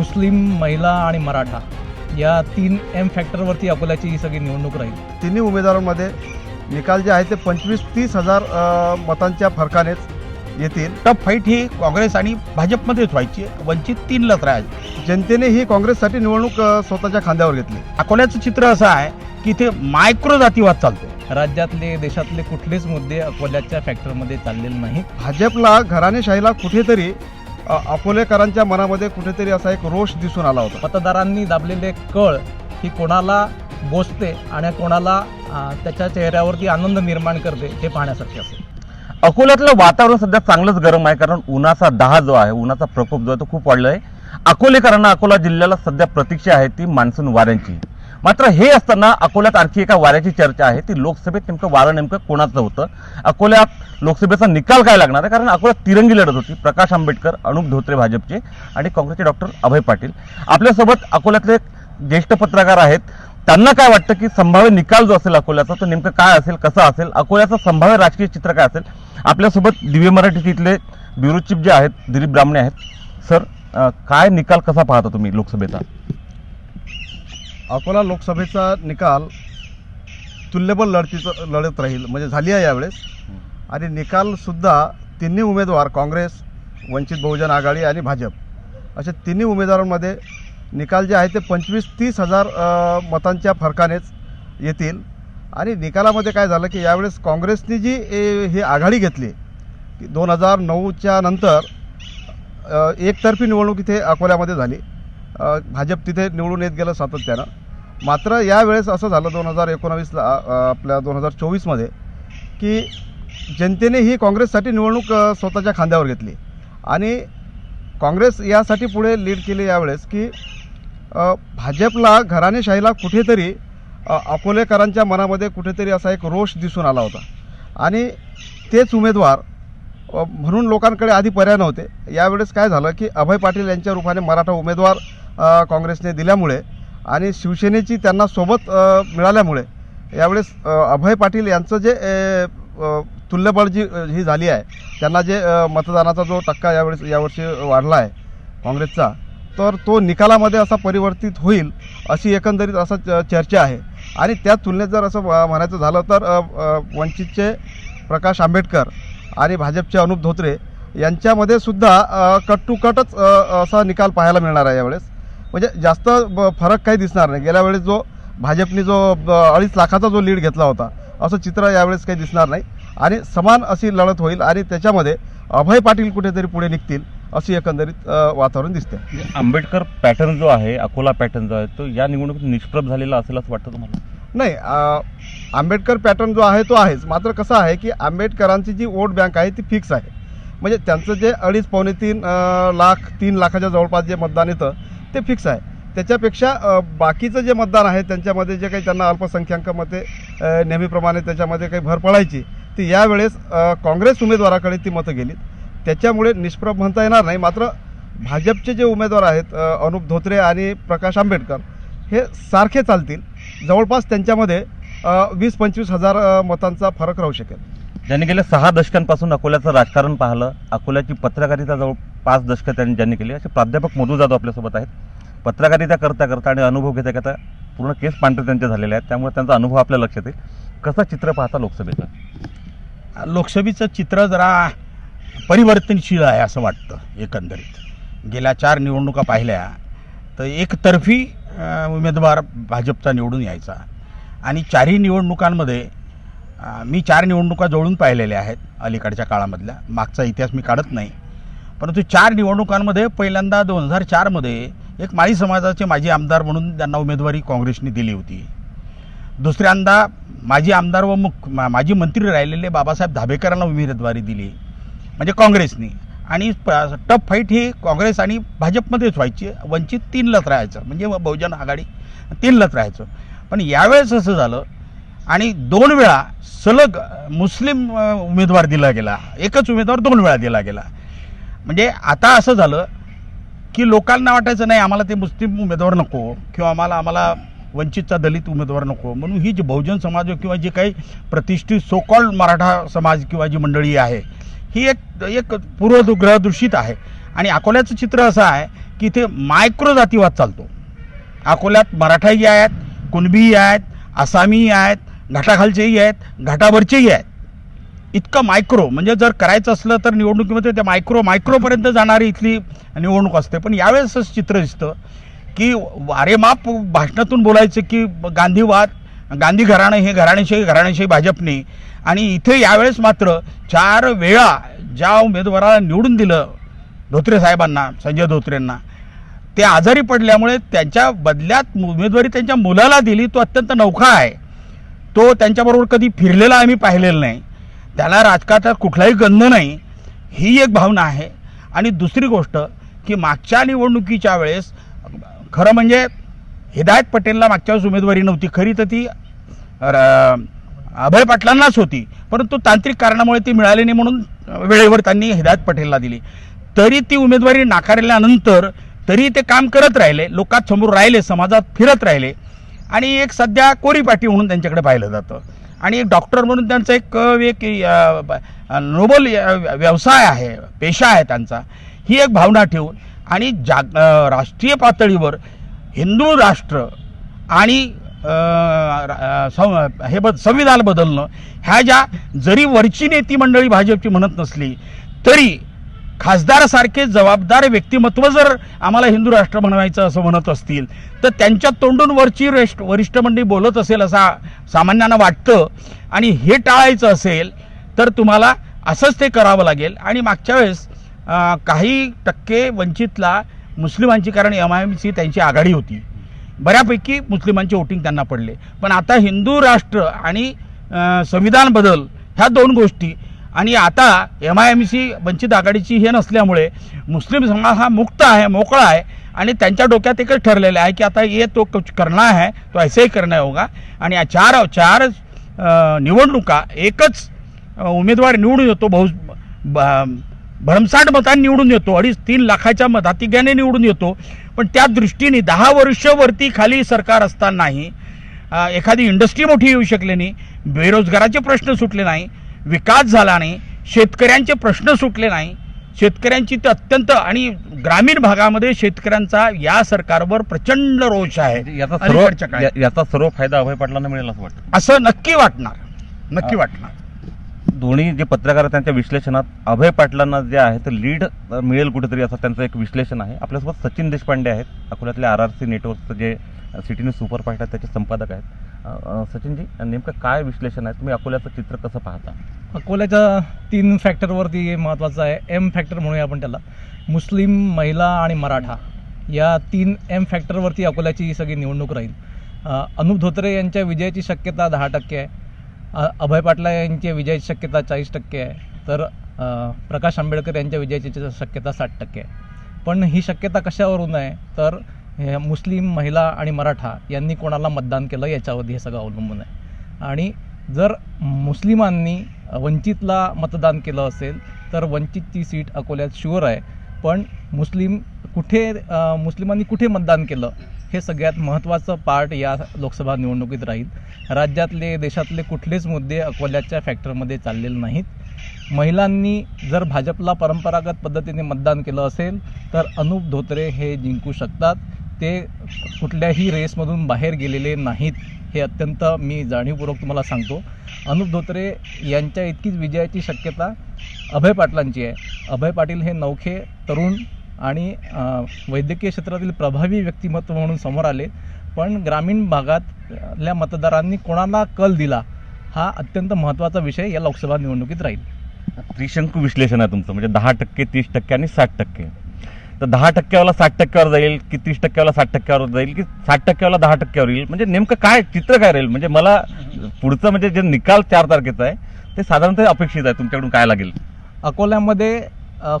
मुस्लिम महिला आणि मराठा या तीन एम फॅक्टरवरती अकोल्याची ही सगळी निवडणूक राहील. तिन्ही उमेदवारांमध्ये निकाल जे आहे ते पंचवीस तीस हजार मतांच्या फरकानेच येतील. टफ फाईट ही काँग्रेस आणि भाजपमध्येच व्हायची. वंचित तीनलाच राहायचे जनतेने ही काँग्रेससाठी निवडणूक स्वतःच्या खांद्यावर घेतली. अकोल्याचं चित्र असं आहे की इथे मायक्रो जातीवाद चालतो राज्यातले देशातले कुठलेच मुद्दे अकोल्याच्या फॅक्टरमध्ये चाललेले नाहीत. भाजपला घराणेशाहीला कुठेतरी अकोलेकरांच्या मनामध्ये कुठेतरी असा एक रोष दिसून आला होता. मतदारांनी दाबलेले कळ ही कोणाला बोचते आणि कोणाला त्याच्या चेहऱ्यावरती आनंद निर्माण करते हे पाहण्यासारखे असेल. अकोल्यातलं वातावरण सध्या चांगलंच गरम आहे कारण उन्हाचा दहा जो आहे उन्हाचा प्रकोप जो आहे तो खूप वाढला आहे अकोलेकरांना अकोला जिल्ह्याला सध्या प्रतीक्षा आहे ती मान्सून वाऱ्यांची. मात्र हे असताना अकोल्यात आणखी एका वाऱ्याची चर्चा आहे. ती लोकसभेत नेमकं वारं नेमकं कोणाचं होतं? अकोल्यात लोकसभेचा निकाल काय लागणार आहे? कारण अकोल्यात तिरंगी लढत होती. प्रकाश आंबेडकर अनुप धोत्रे भाजपचे आणि काँग्रेसचे डॉक्टर अभय पाटील. आपल्यासोबत अकोल्यातले ज्येष्ठ पत्रकार आहेत. त्यांना काय वाटतं की संभाव्य निकाल जो असेल अकोल्याचा तो नेमकं काय असेल कसं असेल? अकोल्याचं संभाव्य राजकीय चित्र काय असेल? आपल्यासोबत दिव्य मराठी तिथले ब्युरो चीफ जे आहेत दिलीप ब्राह्मणे आहेत. सर काय निकाल कसा पाहता तुम्ही लोकसभेचा? अकोला लोकसभेचा निकाल तुल्यबल लढतीचं लढत राहील म्हणजे झाली आहे यावेळेस. आणि निकालसुद्धा तिन्ही उमेदवार काँग्रेस वंचित बहुजन आघाडी आणि भाजप अशा तिन्ही उमेदवारांमध्ये निकाल जे आहे ते पंचवीस तीस हजार मतांच्या फरकानेच येतील. आणि निकालामध्ये काय झालं की यावेळेस काँग्रेसने जी ही आघाडी घेतली की दोन हजार नऊच्या नंतर एकतर्फी निवडणूक इथे अकोल्यामध्ये झाली. भाजप तिथे निवडून येत गेलं सातत्यानं. मात्र यावेळेस असं झालं दोन हजार एकोणावीसला आपल्या दोन हजार चोवीसमध्ये की जनतेने ही काँग्रेससाठी निवडणूक स्वतःच्या खांद्यावर घेतली. आणि काँग्रेस यासाठी पुढे लीड केली यावेळेस की भाजपला घराणेशाहीला कुठेतरी अकोलेकरांच्या मनामध्ये कुठेतरी असा एक रोष दिसून आला होता. आणि तेच उमेदवार म्हणून लोकांकडे आधी पर्याय नव्हते. यावेळेस काय झालं की अभय पाटील यांच्या रूपाने मराठा उमेदवार काँग्रेसने दिल्यामुळे आणि शिवसेनेची त्यांना सोबत मिळाल्यामुळे यावेळेस अभय पाटील यांचं जे तुल्यबळ जी ही झाली आहे त्यांना जे मतदानाचा जो टक्का यावेळेस यावर्षी वाढला आहे काँग्रेसचा तर तो निकालामध्ये असा परिवर्तित होईल अशी एकंदरीत असं च- चर्चा आहे. आणि त्या तुलनेत जर असं म्हणायचं झालं तर वंचितचे प्रकाश आंबेडकर आणि भाजपचे अनुप धोत्रे यांच्यामध्ये सुद्धा कट टू कटच असा निकाल पाहायला मिळणार आहे यावेळेस. म्हणजे जास्त फरक काही दिसणार नाही. गेल्या वेळेस जो भाजपने जो अडीच लाखाचा जो लीड घेतला होता असं चित्र यावेळेस काही दिसणार नाही. आणि समान अशी लढत होईल आणि त्याच्यामध्ये अभय पाटील कुठेतरी पुढे निघतील अशी एकंदरीत वातावरण दिसते आंबेडकर पॅटर्न जो आहे अकोला पॅटर्न जो आहे तो या निवडणुकीत निष्प्रभ झालेला असेल असं वाटतं तुम्हाला? नाही आंबेडकर पॅटर्न जो आहे तो आहेच. मात्र कसं आहे की आंबेडकरांची जी वोट बँक आहे ती फिक्स आहे. म्हणजे त्यांचं जे अडीच पावणे तीन लाख तीन लाखाच्या जवळपास जे मतदान येतं ते फिक्स आहे. त्याच्यापेक्षा बाकीचं जे मतदान आहे त्यांच्यामध्ये जे काही त्यांना अल्पसंख्याक मते नेहमीप्रमाणे त्याच्यामध्ये काही भर पडायची ती यावेळेस काँग्रेस उमेदवाराकडे ती मतं गेलीत. त्याच्यामुळे निष्प्रभ म्हणता येणार नाही. मात्र भाजपचे जे उमेदवार आहेत अनुप धोत्रे आणि प्रकाश आंबेडकर हे सारखे चालतील. जवळपास त्यांच्यामध्ये वीस पंचवीस हजार मतांचा फरक राहू शकेल. ज्यांनी गेल्या सहा दशकांपासून अकोल्याचं राजकारण पाहिलं अकोल्याची पत्रकारिता जवळ पाच दशकं त्यांनी ज्यांनी केली. असे प्राध्यापक मधू जाधव आपल्यासोबत आहेत. पत्रकारिता करता करता आणि अनुभव घेता घेता पूर्ण केस पांढरे त्यांचे झालेले आहेत. त्यामुळे त्यांचा अनुभव आपल्या लक्षात येईल. कसं चित्र पाहता लोकसभेचं? लोकसभेचं चित्र जरा परिवर्तनशील आहे असं वाटतं एकंदरीत. गेल्या चार निवडणुका पाहिल्या तर एकतर्फी उमेदवार भाजपचा निवडून यायचा. आणि चारही निवडणुकांमध्ये मी चार निवडणुका जवळून पाहिलेल्या आहेत अलीकडच्या काळामधल्या. मागचा इतिहास मी काढत नाही. परंतु चार निवडणुकांमध्ये पहिल्यांदा दोन हजार चारमध्ये एक माळी समाजाचे माजी आमदार म्हणून त्यांना उमेदवारी काँग्रेसने दिली होती. दुसऱ्यांदा माजी आमदार व मुख माजी मंत्री राहिलेले बाबासाहेब धाबेकरांना उमेदवारी दिली. म्हणजे काँग्रेसने. आणि टफ फाईट ही काँग्रेस आणि भाजपमध्येच व्हायची. वंचित तीनलाच राहायचं. म्हणजे बहुजन आघाडी तीनलाच राहायचं. पण यावेळेस असं झालं आणि दोन वेळा सलग मुस्लिम उमेदवार दिला गेला. एकच उमेदवार दोन वेळा दिला गेला. म्हणजे आता असं झालं की लोकांना वाटायचं नाही आम्हाला ते मुस्लिम उमेदवार नको किंवा आम्हाला आम्हाला वंचितचा दलित उमेदवार नको. म्हणून ही जी बहुजन समाज किंवा जे काही प्रतिष्ठित सोकॉल मराठा समाज किंवा जी मंडळी आहे ही एक एक पूर्वग्रह दूषित आहे. आणि अकोल्याचं चित्र असं आहे की इथे मायक्रो जातीवाद चालतो. अकोल्यात मराठाही आहेत कुणबीही आहेत आसामीही आहेत घाटाखालचेही आहेत घाटावरचेही आहेत. इतकं मायक्रो म्हणजे जर करायचं असलं तर निवडणुकीमध्ये त्या मायक्रो मायक्रोपर्यंत जाणारी इथली निवडणूक असते. पण यावेळेस चित्र दिसतं की वारेमाप भाषणातून बोलायचं की गांधीवाद गांधी घराणं हे घराण्याशी घराणेशाही भाजपने. आणि इथे यावेळेस मात्र चार वेळा ज्या उमेदवाराला निवडून दिलं धोत्रे साहेबांना संजय धोत्रेंना ते आजारी पडल्यामुळे त्यांच्या बदल्यात उमेदवारी त्यांच्या मुलाला दिली तो अत्यंत नौखा आहे. तो त्यांच्याबरोबर कधी फिरलेला आम्ही पाहिलेला नाही. त्याला राजकारणात कुठलाही गंध नाही ही एक भावना आहे. आणि दुसरी गोष्ट की मागच्या निवडणुकीच्या वेळेस खरं म्हणजे हिदायत पटेलला मागच्या वेळेस उमेदवारी नव्हती. खरी तर ती अभय पाटलांनाच होती. परंतु तांत्रिक कारणामुळे ती मिळाली नाही म्हणून वेळेवर त्यांनी हिदायत पटेलला दिली. तरी ती उमेदवारी नाकारल्यानंतर तरी ते काम करत राहिले. लोकात समोर राहिले समाजात फिरत राहिले. आणि एक सध्या कोरीपाटी म्हणून त्यांच्याकडे पाहिलं जातं. आणि एक डॉक्टर म्हणून त्यांचा एक एक नोबल व्यवसाय आहे पेशा आहे त्यांचा. ही एक भावना ठेवून आणि जाग राष्ट्रीय पातळीवर हिंदू राष्ट्र आणि सं- हे बद संविधान बदलणं ह्या ज्या जरी वरची नेती मंडळी भाजपची म्हणत नसली तरी खासदारासारखे जबाबदार व्यक्तिमत्व जर आम्हाला हिंदू राष्ट्र बनवायचं असं म्हणत असतील तर त्यांच्या तोंडून वरची रेष्ट वरिष्ठ मंडळी बोलत असेल असा सामान्यांना वाटतं आणि हे टाळायचं असेल तर तुम्हाला असंच ते करावं लागेल. आणि मागच्या वेळेस काही टक्के वंचितला मुस्लिमांची कारण एम आय एम सी त्यांची आघाडी होती. बऱ्यापैकी मुस्लिमांचे वोटिंग त्यांना पडले. पण आता हिंदू राष्ट्र आणि संविधान बदल ह्या दोन गोष्टी आणि आता M I M C Vanchit आघाडीची हे नसल्यामुळे मुस्लिम समाज हा मुक्त आहे मोकळा आहे आणि त्यांच्या डोक्यात एकच ठरलेलं आहे की आता ये तो कुछ करना है तो ऐसे ही करना होगा. आणि या चार चार निवडणुका एकच उमेदवार निवडून येतो बहु ब- भरमसाठ मतांनी निवडून येतो अडीच तीन लाखाच्या मतातिग्याने निवडून येतो. पण त्या दृष्टीने दहा वर्षवरती खाली सरकार असतानाही एखादी इंडस्ट्री मोठी येऊ शकली नाही बेरोजगाराचे प्रश्न सुटले नाही विकास झाला नाही शेतकऱ्यांचे प्रश्न सुटले नाही शेतकऱ्यांची तर अत्यंत आणि ग्रामीण भागामध्ये शेतकऱ्यांचा या सरकारवर प्रचंड रोष आहे. म्हणजे याचा सर्व. या- याचा सर्व फायदा अभय पाटलांना मिळेल असं वाटतं. असं नक्की वाटणार. नक्की वाटणार. दोन्ही जे पत्रकार आहेत त्यांच्या विश्लेषणात अभय पाटलांना जे आहे ते लीड मिळेल कुठेतरी असं त्यांचं एक विश्लेषण आहे. आपल्यासोबत सचिन देशपांडे आहेत. अकोल्यातल्या आर आर सी नेटवर्कचं जे सिटी न्यूज सुपरफास्ट आहे त्याचे संपादक आहेत. सचिनजी नेमकं काय विश्लेषण आहे? तुम्ही अकोल्याचं चित्र कसं पाहता? अकोल्याच्या तीन फॅक्टरवरती महत्त्वाचं आहे. एम फॅक्टर म्हणूया आपण त्याला. मुस्लिम महिला आणि मराठा. या तीन एम फॅक्टरवरती अकोल्याची सगळी निवडणूक राहील. अनुप धोत्रे यांच्या विजयाची शक्यता दहा टक्के आहे. अभय पाटला यांच्या विजयाची शक्यता चाळीस टक्के आहे. तर प्रकाश आंबेडकर यांच्या विजयाची शक्यता साठ टक्के आहे. पण ही शक्यता कशावरून आहे? तर हे मुस्लिम महिला आणि मराठा यांनी कोणाला मतदान केलं याच्यावरती हे सगळं अवलंबून आहे. आणि जर मुस्लिमांनी वंचितला मतदान केलं असेल तर वंचितची सीट अकोल्यात शुअर आहे. पण मुस्लिम कुठे मुस्लिमांनी कुठे मतदान केलं हे सगळ्यात महत्त्वाचं पार्ट या लोकसभा निवडणुकीत राहील. राज्यातले देशातले कुठलेच मुद्दे अकोल्याच्या फॅक्टरमध्ये चाललेले नाहीत. महिलांनी जर भाजपला परंपरागत पद्धतीने मतदान केलं असेल तर अनुप धोत्रे हे जिंकू शकतात. ते कुठल्याही रेसमधून बाहेर गेलेले नाहीत हे अत्यंत मी जाणीवपूर्वक तुम्हाला सांगतो. अनुप धोत्रे यांच्या इतकीच विजयाची शक्यता अभय पाटलांची आहे. अभय पाटील हे नौखे तरुण आणि वैद्यकीय क्षेत्रातील प्रभावी व्यक्तिमत्व म्हणून समोर आले. पण ग्रामीण भागातल्या मतदारांनी कोणाला कल दिला हा अत्यंत महत्त्वाचा विषय या लोकसभा निवडणुकीत राहील. त्रिशंकू विश्लेषण आहे तुमचं. म्हणजे दहा टक्के तीस टक्के आणि साठ टक्के. तर दहा टक्क्यावाला साठ टक्क्यावर जाईल की तीस टक्क्यावाला साठ टक्क्यावर जाईल की साठ टक्क्यावाला दहा टक्क्यावर येईल? म्हणजे नेमकं काय चित्र काय राहील? म्हणजे मला पुढचं म्हणजे जे निकाल चार तारखेचा आहे ते साधारणतः अपेक्षित आहे. तुमच्याकडून काय लागेल? अकोल्यामध्ये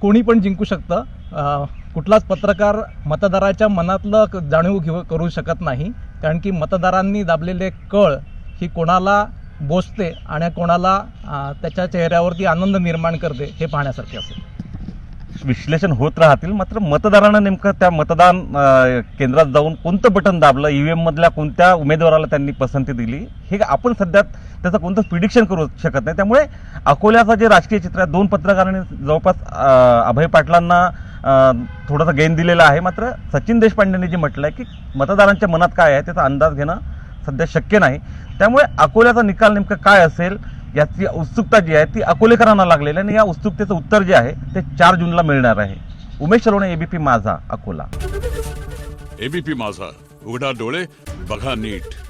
कोणी पण जिंकू शकतं. कुठलाच पत्रकार मतदाराच्या मनातलं जाणीव घेऊ करू शकत नाही. कारण की मतदारांनी दाबलेले कळ ही कोणाला बोचते आणि कोणाला त्याच्या चेहऱ्यावरती आनंद निर्माण करते हे पाहण्यासारखे असेल. विश्लेषण होत राहतील. मात्र मतदारांना नेमकं त्या मतदान केंद्रात जाऊन कोणतं बटन दाबलं ई व्ही एममधल्या कोणत्या उमेदवाराला त्यांनी पसंती दिली हे आपण सध्या त्याचं कोणतं प्रिडिक्शन करू शकत नाही. त्यामुळे अकोल्याचं जे राजकीय चित्र आहे दोन पत्रकारांनी जवळपास अभय पाटलांना थोडासा गेन दिलेला आहे. मात्र सचिन देशपांडेंनी जे आहे की मतदारांच्या मनात काय आहे त्याचा अंदाज घेणं सध्या शक्य नाही. त्यामुळे अकोल्याचा निकाल नेमकं काय असेल याची उत्सुकता जी आहे ती अकोलेकरांना लागलेली आणि या उत्सुकतेचं उत्तर जे आहे ते चार जूनला मिळणार आहे. उमेश सलोणे एबीपी माझा अकोला. एबीपी माझा. उघडा डोळे बघा नीट.